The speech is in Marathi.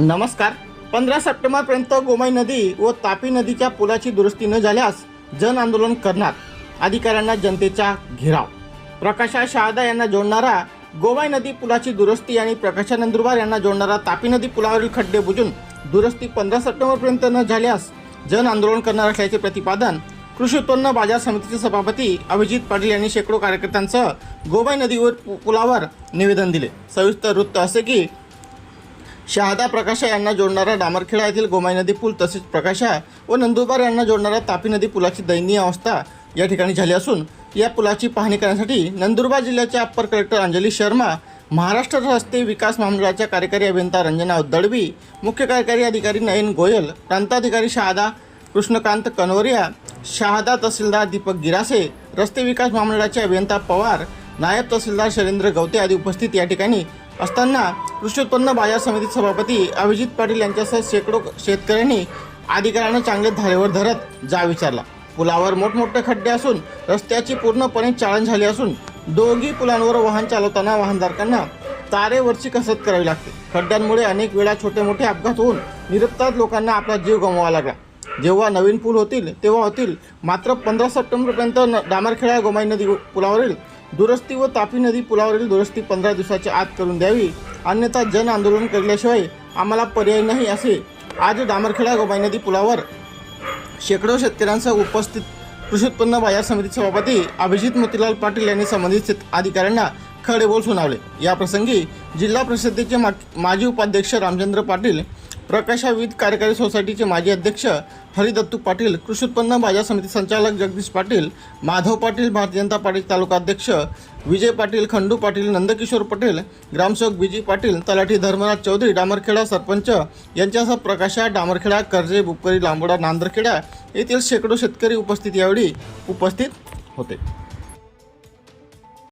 नमस्कार. पंधरा सप्टेंबरपर्यंत गोमाई नदी व तापी नदीच्या पुलाची दुरुस्ती न झाल्यास जन आंदोलन करणार अधिकाऱ्यांना जनतेचा घेराव. प्रकाशा शहादा यांना जोडणारा गोमाई नदी पुलाची दुरुस्ती आणि प्रकाशा नंदुरबार यांना जोडणारा तापी नदी पुलावरील खड्डे बुजून दुरुस्ती पंधरा सप्टेंबरपर्यंत न झाल्यास जन आंदोलन करणार असल्याचे प्रतिपादन कृषी उत्पन्न बाजार समितीचे सभापती अभिजित पाटील यांनी शेकडो कार्यकर्त्यांसह गोमाई नदीवर पु- पुलावर निवेदन दिले. सविस्तर वृत्त असे की शहादा प्रकाशा यांना जोडणारा डामरखेडा येथील गोमाई नदी पूल तसेच प्रकाशा व नंदुरबार यांना जोडणारा तापी नदी पुलाची दयनीय अवस्था या ठिकाणी झाली असून या पुलाची पाहणी करण्यासाठी नंदुरबार जिल्ह्याच्या अप्पर कलेक्टर अंजली शर्मा महाराष्ट्र रस्ते विकास महामंडळाच्या कार्यकारी अभियंता रंजना उद्दडवी मुख्य कार्यकारी अधिकारी नयन गोयल प्रांताधिकारी शहादा कृष्णकांत कनोरिया शहादा तहसीलदार दीपक गिरासे रस्ते विकास महामंडळाचे अभियंता पवार नायब तहसीलदार शैलेंद्र गवते आदी उपस्थित या ठिकाणी असताना कृषी उत्पन्न बाजार समिती सभापती अभिजित पाटील यांच्यासह शेकडो शेतकऱ्यांनी अधिकाऱ्यांना चांगले धारेवर धरत जा विचारला. पुलावर मोठमोठे खड्डे असून रस्त्याची पूर्णपणे चाळण झाली असून दोघी पुलांवर वाहन चालवताना वाहनधारकांना तारेवरची कसरत करावी लागते. खड्ड्यांमुळे अनेक वेळा छोटे मोठे अपघात होऊन निरुप्तात लोकांना आपला जीव गमवावा लागला. जेव्हा नवीन पूल होतील तेव्हा होतील मात्र पंधरा सप्टेंबरपर्यंत न- डामरखेडा गोमाई नदी पुलावरील दुरुस्ती व तापी नदी पुलावरील दुरुस्ती पंधरा दिवसाच्या आत करून द्यावी. अन्यथा जन आंदोलन केल्याशिवाय आम्हाला पर्याय नाही असे. आज डामरखेडा गोबाई नदी पुलावर शेकडो शेतकऱ्यांसह उपस्थित कृषी उत्पन्न बाजार समिती सभापती अभिजित मोतीलाल पाटील यांनी संबंधित अधिकाऱ्यांना खडे बोल सुनावले याप्रसंगी जिल्हा परिषदेचे मा माजी उपाध्यक्ष रामचंद्र पाटील प्रकाशाविद कार्यकारी सोसायटीचे माजी अध्यक्ष हरिदत्तू पाटील कृषी उत्पन्न बाजार समिती संचालक जगदीश पाटील माधव पाटील भारतीय जनता पार्टी तालुका अध्यक्ष विजय पाटील खंडू पाटील नंदकिशोर पटेल ग्रामसेवक विजय पाटील तलाठी धर्मराज चौधरी डामरखेडा सरपंच यांच्यासह प्रकाशा डामरखेडा कर्जे बुपकरी लांबोडा नांदरखेडा येथील शेकडो शेतकरी उपस्थित यावेळी उपस्थित होते.